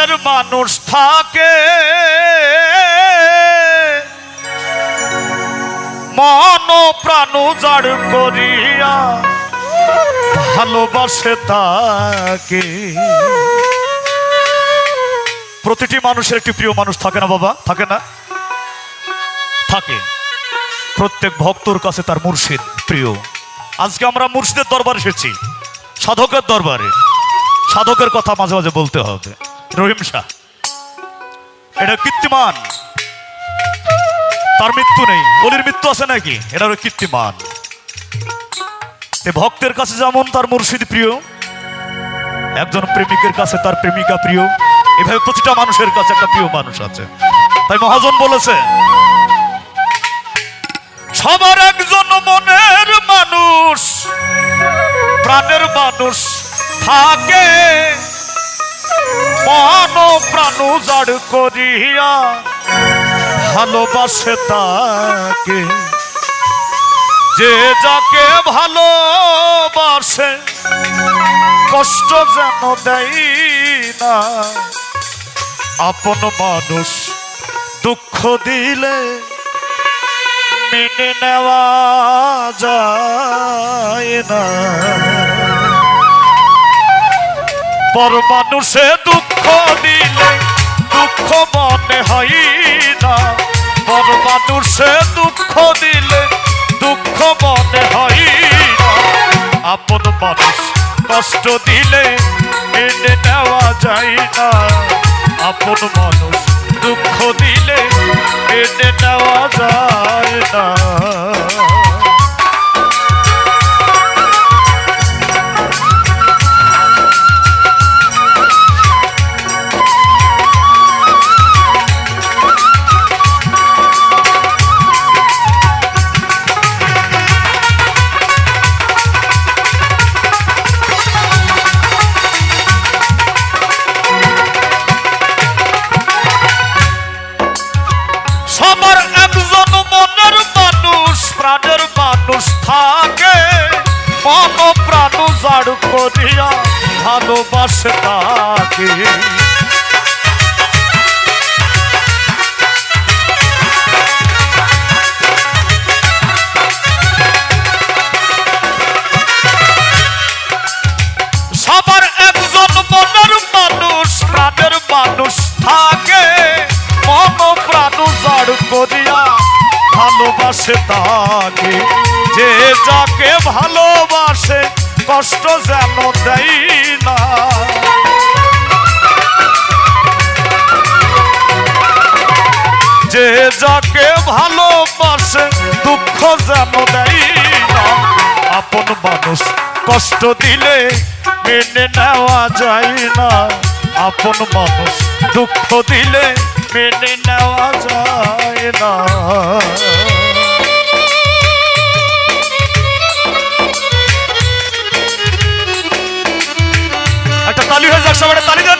প্রাণের মানুষ থাকে। মন প্রাণ উজাড় করিয়া ভালোবাসে তাকে। প্রতিটি মানুষের একটি প্রিয় মানুষ থাকে না বাবা? থাকে না? থাকে। প্রত্যেক ভক্তর কাছে তার মুর্শিদ প্রিয়। আজকে আমরা মুর্শিদের দরবারে এসেছি, সাধকের দরবারে। সাধকের কথা মাঝে মাঝে বলতে হবে। রহিম এটা কীর্তিমান। তার মৃত্যু নেই। বলির মৃত্যু আছে নাকি? এটা কীর্তিমান। ভক্তের কাছে যেমন তার মুর্শিদ প্রিয়, একজন প্রেমিকের কাছে তার প্রেমিকা প্রিয়, এভাবে প্রতিটা মানুষের কাছে একটা প্রিয় মানুষ আছে। তাই মহাজন বলেছে, সবার একজন মনের মানুষ, প্রাণের মানুষ থাকে। মন প্রাণ উজাড় করিয়া, ভালোবাসে তাকে। যে যাকে ভালোবাসে, কষ্ট যেন দেয় না। আপন মানুষ দুঃখ দিলে মেনে নেওয়া যায় না। পর মানুষে দুঃখ দিলে দুঃখ মনে হয় না পর মানুষে দুঃখ দিলে দুঃখ মনে হয় না আপন মানুষ কষ্ট দিলে মেনে নেওয়া যায় না আপন মানুষ দুঃখ দিলে মেনে নেওয়া যায় না করিয়া ভালোবাসে তাকে। সবার একজন মনের মানুষ মানুষ থাকে। ভালোবাসে তাকে। যে যাকে ভালোবাসে কষ্ট যেন দেয় না। যে যাকে ভালোবাসে, দুঃখ যেন দেয় না। আপন মানুষ কষ্ট দিলে মেনে নেওয়া যায় না। আপন মানুষ দুঃখ দিলে মেনে নেওয়া যায় না। তালি হয়ে যাক সবাই তালি দেন।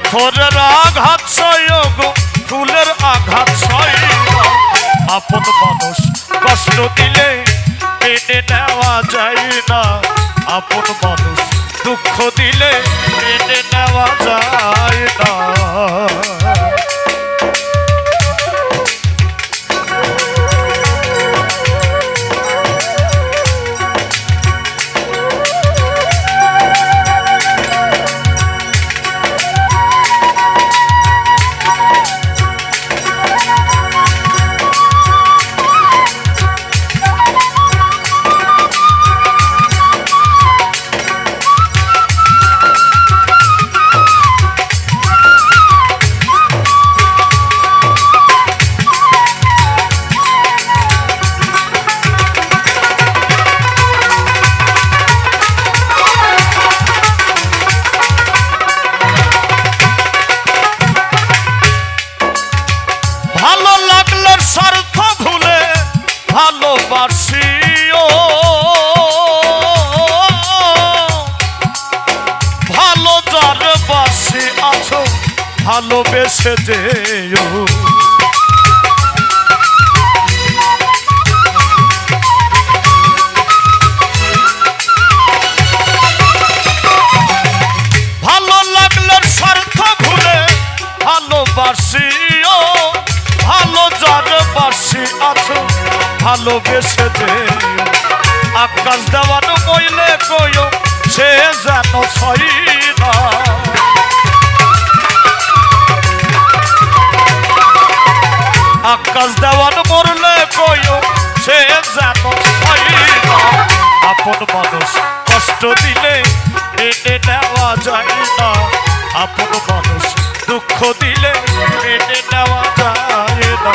পাথরের আঘাত সই ফুলের আঘাত না আপন মানুষ কষ্ট দিলে মেনে নেওয়া যায় না। আপন মানুষ দুঃখ দিলে মেনে নেওয়া যায় ভালোবেসে যেও। ভালো লাগলে স্বার্থ ভুলে ভালোবাসিও। ভালো যার বাসি আছো, ভালোবেসে যেও। আকাশ দেওয়ানো কইলে কইও, সে যেন ছই না। আকাশ দেওয়ান মরলে কইও সে যেন আপন মানুষ কষ্ট দিলে মেনে নেওয়া যায় না। আপন মানুষ দুঃখ দিলে মেনে নেওয়া যায় না।